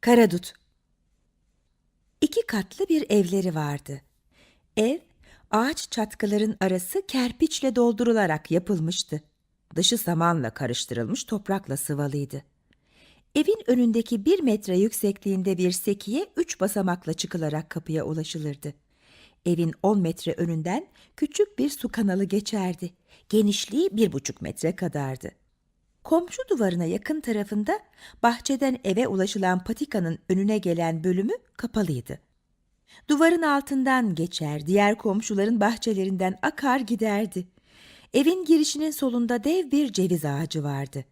Karadut İki katlı bir evleri vardı. Ev, ağaç çatkıların arası kerpiçle doldurularak yapılmıştı. Dışı samanla karıştırılmış toprakla sıvalıydı. Evin önündeki bir metre yüksekliğinde bir sekiye üç basamakla çıkılarak kapıya ulaşılırdı. Evin on metre önünden küçük bir su kanalı geçerdi. Genişliği bir buçuk metre kadardı. Komşu duvarına yakın tarafında bahçeden eve ulaşılan patikanın önüne gelen bölümü kapalıydı. Duvarın altından geçer, diğer komşuların bahçelerinden akar giderdi. Evin girişinin solunda dev bir ceviz ağacı vardı.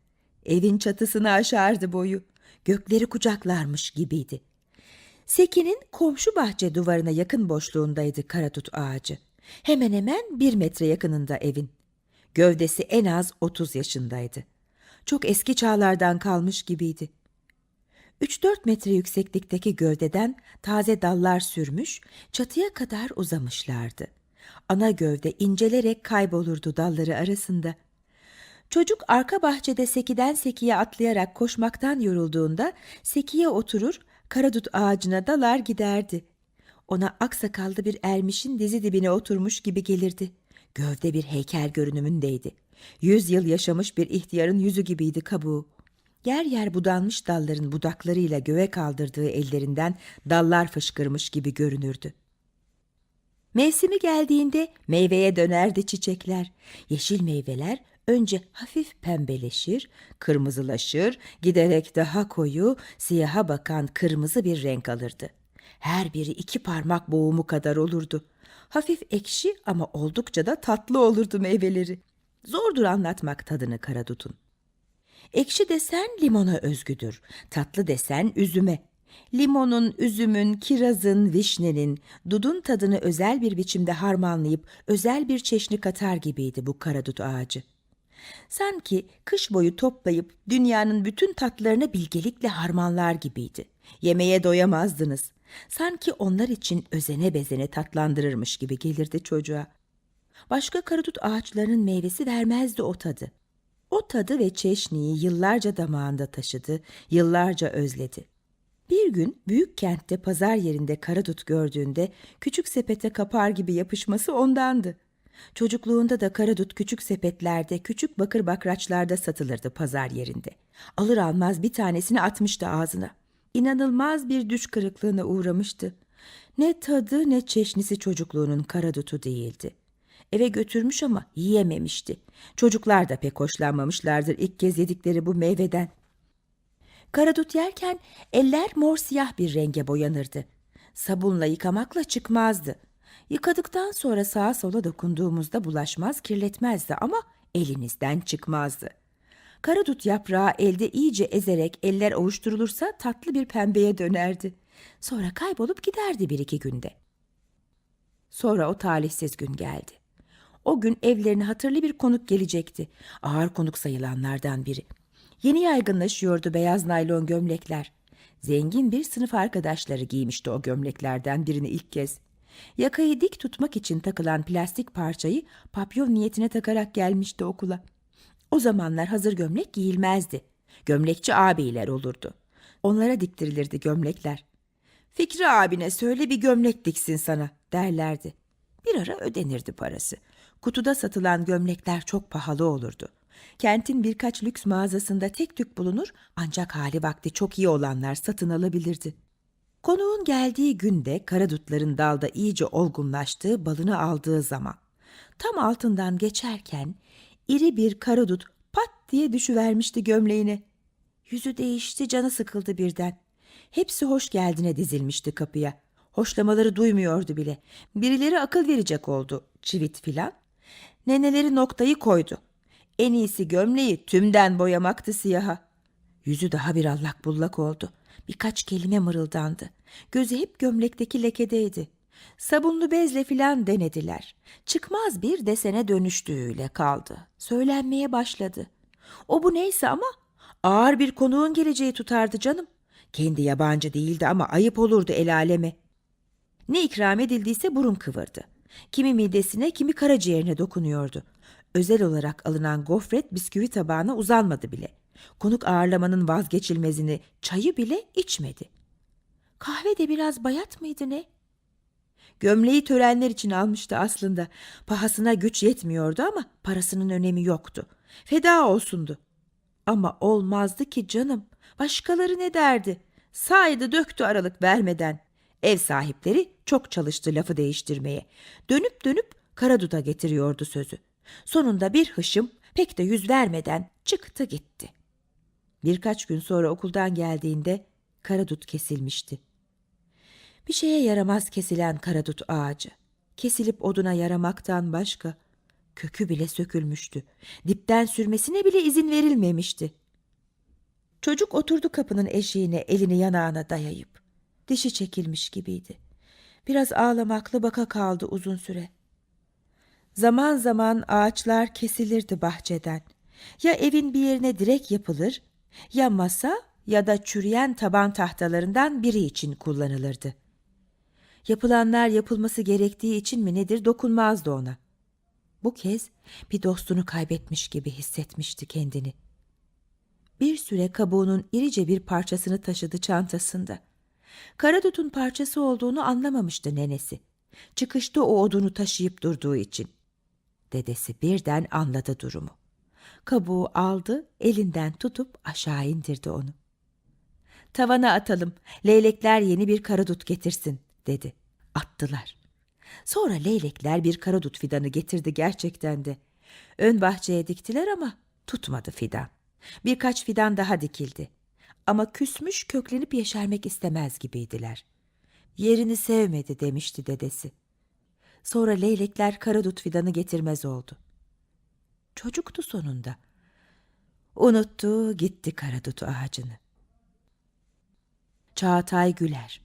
Evin çatısını aşardı boyu. Gökleri kucaklarmış gibiydi. Seki'nin komşu bahçe duvarına yakın boşluğundaydı karatut ağacı. Hemen hemen bir metre yakınında evin. Gövdesi en az 30 yaşındaydı. Çok eski çağlardan kalmış gibiydi. 3-4 metre yükseklikteki gövdeden taze dallar sürmüş, çatıya kadar uzamışlardı. Ana gövde incelerek kaybolurdu dalları arasında. Çocuk arka bahçede sekiden sekiye atlayarak koşmaktan yorulduğunda sekiye oturur, karadut ağacına dalar giderdi. Ona aksakallı bir ermişin dizi dibine oturmuş gibi gelirdi. Gövde bir heykel görünümündeydi. Yüz yıl yaşamış bir ihtiyarın yüzü gibiydi kabuğu. Yer yer budanmış dalların budaklarıyla göğe kaldırdığı ellerinden dallar fışkırmış gibi görünürdü. Mevsimi geldiğinde meyveye dönerdi çiçekler. Yeşil meyveler önce hafif pembeleşir, kırmızılaşır, giderek daha koyu, siyaha bakan kırmızı bir renk alırdı. Her biri iki parmak boğumu kadar olurdu. Hafif ekşi ama oldukça da tatlı olurdu meyveleri. Zordur anlatmak tadını karadutun. Ekşi desen limona özgüdür. Tatlı desen üzüme. Limonun, üzümün, kirazın, vişnenin, dudun tadını özel bir biçimde harmanlayıp özel bir çeşni katar gibiydi bu karadut ağacı. Sanki kış boyu toplayıp dünyanın bütün tatlarını bilgelikle harmanlar gibiydi. Yemeğe doyamazdınız. Sanki onlar için özene bezene tatlandırırmış gibi gelirdi çocuğa. Başka karadut ağaçlarının meyvesi vermezdi o tadı. O tadı ve çeşniyi yıllarca damağında taşıdı, yıllarca özledi. Bir gün büyük kentte pazar yerinde karadut gördüğünde küçük sepete kapar gibi yapışması ondandı. Çocukluğunda da karadut küçük sepetlerde, küçük bakır bakraçlarda satılırdı pazar yerinde. Alır almaz bir tanesini atmıştı ağzına. İnanılmaz bir düş kırıklığına uğramıştı. Ne tadı ne çeşnisi çocukluğunun karadutu değildi. Eve götürmüş ama yiyememişti. Çocuklar da pek hoşlanmamışlardır ilk kez yedikleri bu meyveden. Karadut yerken eller mor siyah bir renge boyanırdı. Sabunla yıkamakla çıkmazdı. Yıkadıktan sonra sağa sola dokunduğumuzda bulaşmaz, kirletmezdi ama elinizden çıkmazdı. Karadut yaprağı elde iyice ezerek eller ovuşturulursa tatlı bir pembeye dönerdi. Sonra kaybolup giderdi bir iki günde. Sonra o talihsiz gün geldi. O gün evlerine hatırlı bir konuk gelecekti. Ağır konuk sayılanlardan biri. Yeni yaygınlaşıyordu beyaz naylon gömlekler. Zengin bir sınıf arkadaşları giymişti o gömleklerden birini ilk kez. Yakayı dik tutmak için takılan plastik parçayı papyon niyetine takarak gelmişti okula. O zamanlar hazır gömlek giyilmezdi. Gömlekçi abiler olurdu. Onlara diktirilirdi gömlekler. Fikri abine söyle bir gömlek diksin sana derlerdi. Bir ara ödenirdi parası. Kutuda satılan gömlekler çok pahalı olurdu. Kentin birkaç lüks mağazasında tek tük bulunur ancak hali vakti çok iyi olanlar satın alabilirdi. Konuğun geldiği günde karadutların dalda iyice olgunlaştığı balını aldığı zaman. Tam altından geçerken iri bir karadut pat diye düşüvermişti gömleğine. Yüzü değişti canı sıkıldı birden. Hepsi hoş geldine dizilmişti kapıya. Hoşlamaları duymuyordu bile. Birileri akıl verecek oldu. Çivit filan. Neneleri noktayı koydu. En iyisi gömleği tümden boyamaktı siyaha. Yüzü daha bir allak bullak oldu. Birkaç kelime mırıldandı. Gözü hep gömlekteki lekedeydi. Sabunlu bezle filan denediler. Çıkmaz bir desene dönüştüğüyle kaldı. Söylenmeye başladı. O bu neyse ama ağır bir konuğun geleceği tutardı canım. Kendi yabancı değildi ama ayıp olurdu el aleme. Ne ikram edildiyse burun kıvırdı. Kimi midesine kimi karaciğerine dokunuyordu. Özel olarak alınan gofret bisküvi tabağına uzanmadı bile. Konuk ağırlamanın vazgeçilmezini, çayı bile içmedi. Kahve de biraz bayat mıydı ne? Gömleği törenler için almıştı aslında. Pahasına güç yetmiyordu ama parasının önemi yoktu. Feda olsundu. Ama olmazdı ki canım. Başkaları ne derdi? Saydı döktü aralık vermeden. Ev sahipleri çok çalıştı lafı değiştirmeye. Dönüp dönüp Karadut'a getiriyordu sözü. Sonunda bir hışım pek de yüz vermeden çıktı gitti. Birkaç gün sonra okuldan geldiğinde Karadut kesilmişti. Bir şeye yaramaz kesilen karadut ağacı. Kesilip oduna yaramaktan başka. Kökü bile sökülmüştü. Dipten sürmesine bile izin verilmemişti. Çocuk oturdu kapının eşiğine elini yanağına dayayıp. Dişi çekilmiş gibiydi. Biraz ağlamaklı baka kaldı uzun süre. Zaman zaman ağaçlar kesilirdi bahçeden. Ya evin bir yerine direk yapılır, ya masa ya da çürüyen taban tahtalarından biri için kullanılırdı. Yapılanlar yapılması gerektiği için mi nedir dokunmazdı ona. Bu kez bir dostunu kaybetmiş gibi hissetmişti kendini. Bir süre kabuğunun irice bir parçasını taşıdı çantasında. Karadut'un parçası olduğunu anlamamıştı nenesi. Çıkışta o odunu taşıyıp durduğu için. Dedesi birden anladı durumu. Kabuğu aldı, elinden tutup aşağı indirdi onu. Tavana atalım, leylekler yeni bir karadut getirsin, dedi. Attılar. Sonra leylekler bir karadut fidanı getirdi gerçekten de. Ön bahçeye diktiler ama tutmadı fidan. Birkaç fidan daha dikildi. Ama küsmüş köklenip yeşermek istemez gibiydiler. Yerini sevmedi demişti dedesi. Sonra leylekler karadut fidanı getirmez oldu. Çocuktu sonunda. Unuttu gitti karadut ağacını. Çağatay Güler